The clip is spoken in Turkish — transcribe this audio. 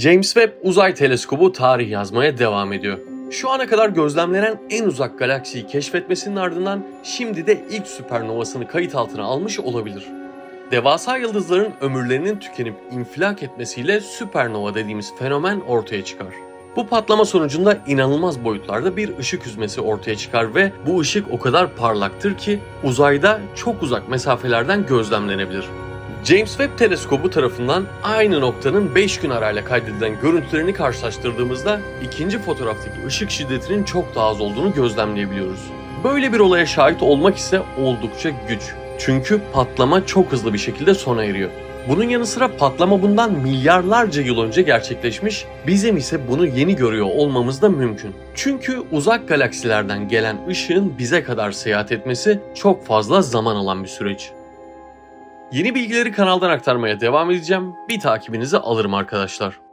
James Webb Uzay Teleskobu tarih yazmaya devam ediyor. Şu ana kadar gözlemlenen en uzak galaksiyi keşfetmesinin ardından şimdi de ilk süpernovasını kayıt altına almış olabilir. Devasa yıldızların ömürlerinin tükenip infilak etmesiyle süpernova dediğimiz fenomen ortaya çıkar. Bu patlama sonucunda inanılmaz boyutlarda bir ışık hüzmesi ortaya çıkar ve bu ışık o kadar parlaktır ki uzayda çok uzak mesafelerden gözlemlenebilir. James Webb Teleskobu tarafından aynı noktanın 5 gün arayla kaydedilen görüntülerini karşılaştırdığımızda ikinci fotoğraftaki ışık şiddetinin çok daha az olduğunu gözlemleyebiliyoruz. Böyle bir olaya şahit olmak ise oldukça güç. Çünkü patlama çok hızlı bir şekilde sona eriyor. Bunun yanı sıra patlama bundan milyarlarca yıl önce gerçekleşmiş, bizim ise bunu yeni görüyor olmamız da mümkün. Çünkü uzak galaksilerden gelen ışığın bize kadar seyahat etmesi çok fazla zaman alan bir süreç. Yeni bilgileri kanaldan aktarmaya devam edeceğim. Bir takibinizi alırım arkadaşlar.